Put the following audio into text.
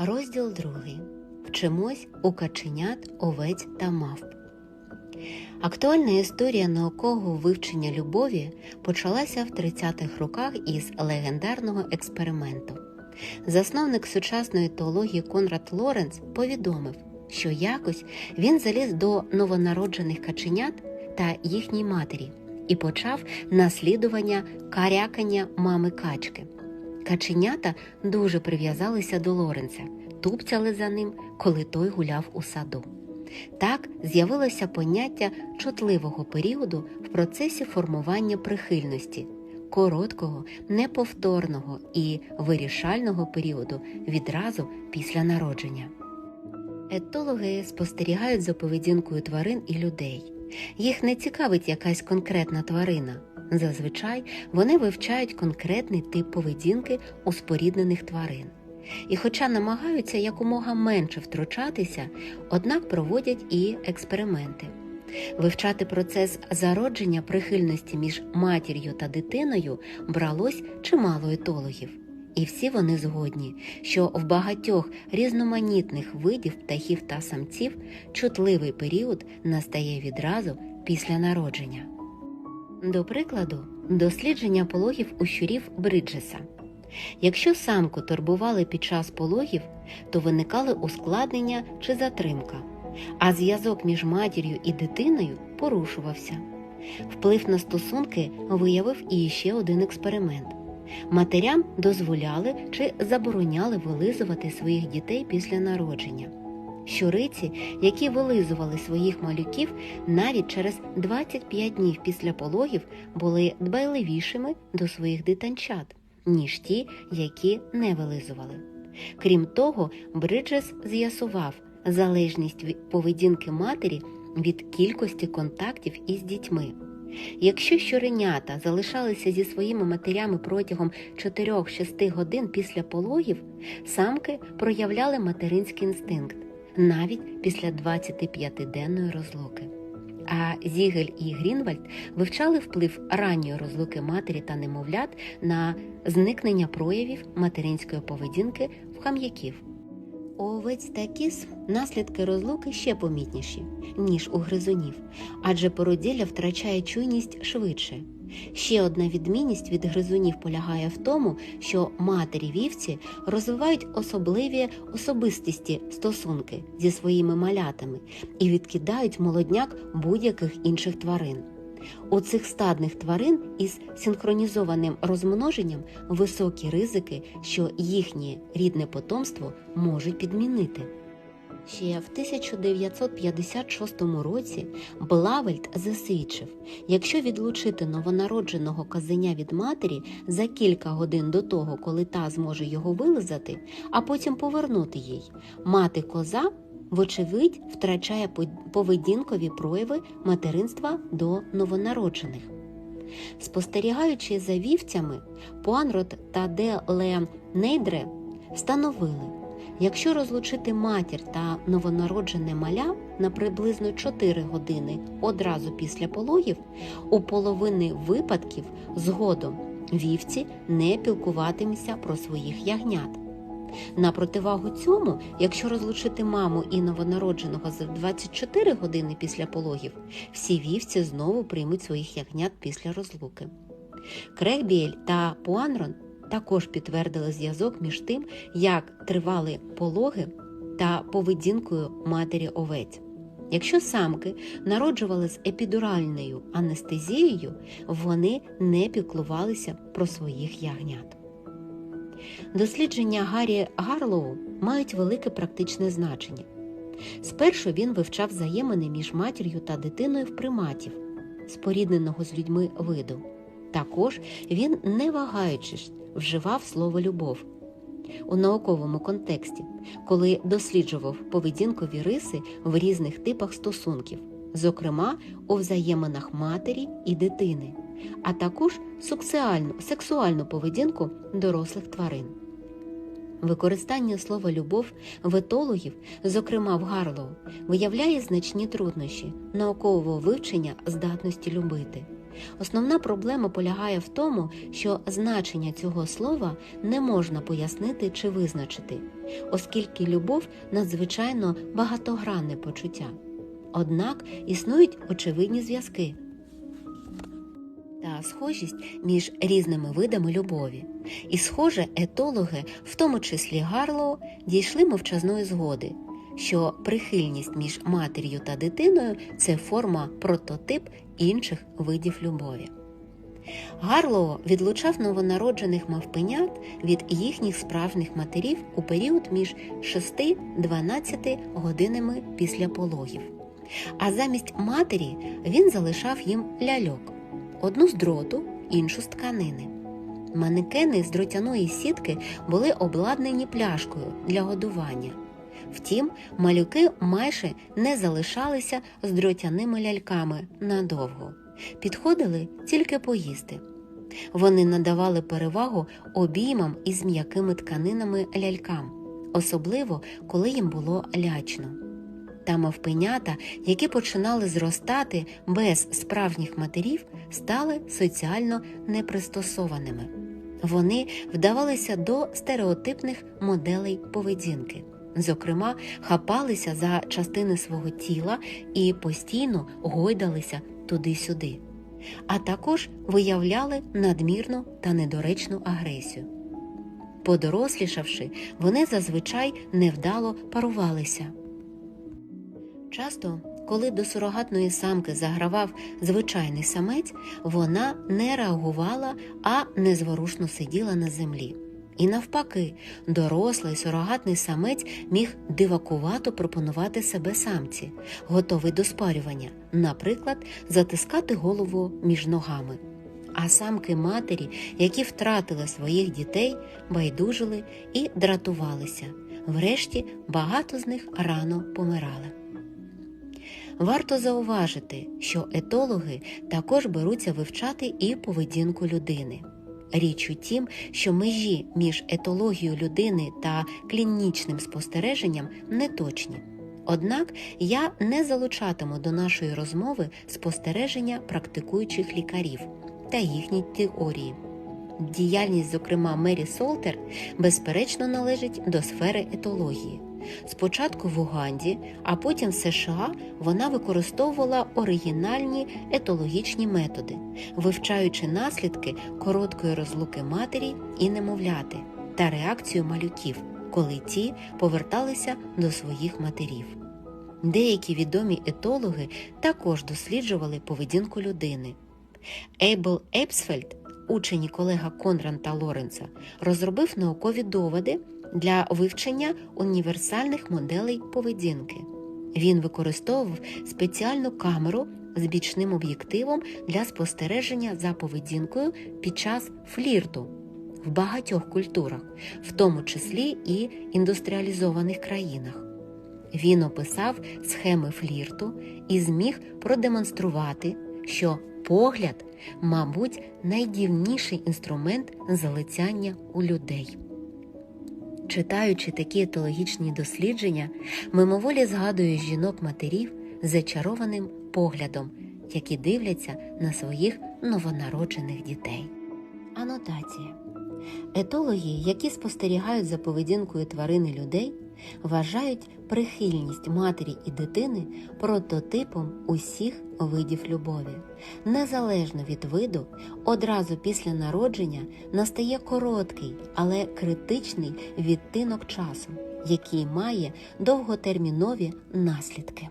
Розділ другий. Вчимось у каченят, овець та мавп. Актуальна історія наукового вивчення любові почалася в 30-х роках із легендарного експерименту. Засновник сучасної теології Конрад Лоренц повідомив, що якось він заліз до новонароджених каченят та їхній матері і почав наслідування карякання мами качки. Каченята дуже прив'язалися до Лоренця, тупцяли за ним, коли той гуляв у саду. Так з'явилося поняття чутливого періоду в процесі формування прихильності, короткого, неповторного і вирішального періоду відразу після народження. Етологи спостерігають за поведінкою тварин і людей. Їх не цікавить якась конкретна тварина. Зазвичай вони вивчають конкретний тип поведінки у споріднених тварин. І, хоча намагаються якомога менше втручатися, однак проводять і експерименти. Вивчати процес зародження прихильності між матір'ю та дитиною бралось чимало етологів. І всі вони згодні, що в багатьох різноманітних видів птахів та самців чутливий період настає відразу після народження. До прикладу, дослідження пологів у щурів Бриджеса. Якщо самку турбували під час пологів, то виникали ускладнення чи затримка, а зв'язок між матір'ю і дитиною порушувався. Вплив на стосунки виявив і ще один експеримент. Матерям дозволяли чи забороняли вилизувати своїх дітей після народження. Щуриці, які вилизували своїх малюків навіть через 25 днів після пологів, були дбайливішими до своїх дитинчат, ніж ті, які не вилизували. Крім того, Бриджес з'ясував залежність поведінки матері від кількості контактів із дітьми. Якщо щуренята залишалися зі своїми матерями протягом 4-6 годин після пологів, самки проявляли материнський інстинкт навіть після 25-денної розлуки. А Зігель і Грінвальд вивчали вплив ранньої розлуки матері та немовлят на зникнення проявів материнської поведінки в хам'яків. Овець та кіз наслідки розлуки ще помітніші, ніж у гризунів, адже породілля втрачає чуйність швидше. Ще одна відмінність від гризунів полягає в тому, що матері вівці розвивають особливі особистісті стосунки зі своїми малятами і відкидають молодняк будь-яких інших тварин. У цих стадних тварин із синхронізованим розмноженням високі ризики, що їхнє рідне потомство можуть підмінити. Ще в 1956 році Блавельд засвідчив, якщо відлучити новонародженого казеня від матері за кілька годин до того, коли та зможе його вилизати, а потім повернути їй, мати коза, вочевидь, втрачає поведінкові прояви материнства до новонароджених. Спостерігаючи за вівцями, Пуанрот та де Ле Нейдре встановили, Якщо розлучити матір та новонароджене маля на приблизно 4 години одразу після пологів, у половини випадків згодом вівці не пілкуватимуться про своїх ягнят. На противагу цьому, якщо розлучити маму і новонародженого за 24 години після пологів, всі вівці знову приймуть своїх ягнят після розлуки. Крехбіель та Пуанрон також підтвердили зв'язок між тим, як тривали пологи та поведінкою матері овець. Якщо самки народжували з епідуральною анестезією, вони не піклувалися про своїх ягнят. Дослідження Гаррі Гарлоу мають велике практичне значення. Спершу він вивчав взаємини між матір'ю та дитиною в приматів, спорідненого з людьми виду. Також він, не вагаючись, вживав слово любов у науковому контексті, коли досліджував поведінкові риси в різних типах стосунків, зокрема у взаєминах матері і дитини, а також сексуальну, сексуальну поведінку дорослих тварин. Використання слова любов в етологів, зокрема в Гарлоу, виявляє значні труднощі наукового вивчення здатності любити. Основна проблема полягає в тому, що значення цього слова не можна пояснити чи визначити, оскільки любов надзвичайно багатогранне почуття. Однак існують очевидні зв'язки та схожість між різними видами любові. І, схоже, етологи, в тому числі Гарлоу, дійшли мовчазної згоди, що прихильність між матір'ю та дитиною це форма прототип інших видів любові. Гарлоу відлучав новонароджених мавпенят від їхніх справжніх матерів у період між 6-12 годинами після пологів. А замість матері він залишав їм ляльок одну з дроту, іншу з тканини. Манекени з дротяної сітки були обладнані пляшкою для годування. Втім, малюки майже не залишалися з дротяними ляльками надовго, підходили тільки поїсти. Вони надавали перевагу обіймам із м'якими тканинами лялькам, особливо коли їм було лячно. Та мавпенята, які починали зростати без справжніх матерів, стали соціально непристосованими. Вони вдавалися до стереотипних моделей поведінки, зокрема, хапалися за частини свого тіла і постійно гойдалися туди-сюди, а також виявляли надмірну та недоречну агресію. Подорослішавши, вони зазвичай невдало парувалися. Часто, коли до сурогатної самки загравав звичайний самець, вона не реагувала, а незворушно сиділа на землі. І навпаки, дорослий сурогатний самець міг дивакувато пропонувати себе самці, готовий до спарювання, наприклад, затискати голову між ногами. А самки матері, які втратили своїх дітей, байдужили і дратувалися. Врешті багато з них рано помирали. Варто зауважити, що етологи також беруться вивчати і поведінку людини. Річ у тім, що межі між етологією людини та клінічним спостереженням не точні. Однак я не залучатиму до нашої розмови спостереження практикуючих лікарів та їхні теорії. Діяльність, зокрема Мері Солтер, безперечно належить до сфери етології. Спочатку в Уганді, а потім в США вона використовувала оригінальні етологічні методи, вивчаючи наслідки короткої розлуки матері і немовляти та реакцію малюків, коли ті поверталися до своїх матерів. Деякі відомі етологи також досліджували поведінку людини. Ейбл Епсфельд, учень і колега Конранта Лоренца, розробив наукові доводи для вивчення універсальних моделей поведінки. Він використовував спеціальну камеру з бічним об'єктивом для спостереження за поведінкою під час флірту в багатьох культурах, в тому числі і індустріалізованих країнах. Він описав схеми флірту і зміг продемонструвати, що погляд, мабуть, найдівніший інструмент залицяння у людей. Читаючи такі етологічні дослідження, мимоволі згадую жінок-матерів зачарованим поглядом, які дивляться на своїх новонароджених дітей. Анотація етологи, які спостерігають за поведінкою тварини людей, вважають прихильність матері і дитини прототипом усіх видів любові. Незалежно від виду, одразу після народження настає короткий, але критичний відтинок часу, який має довготермінові наслідки.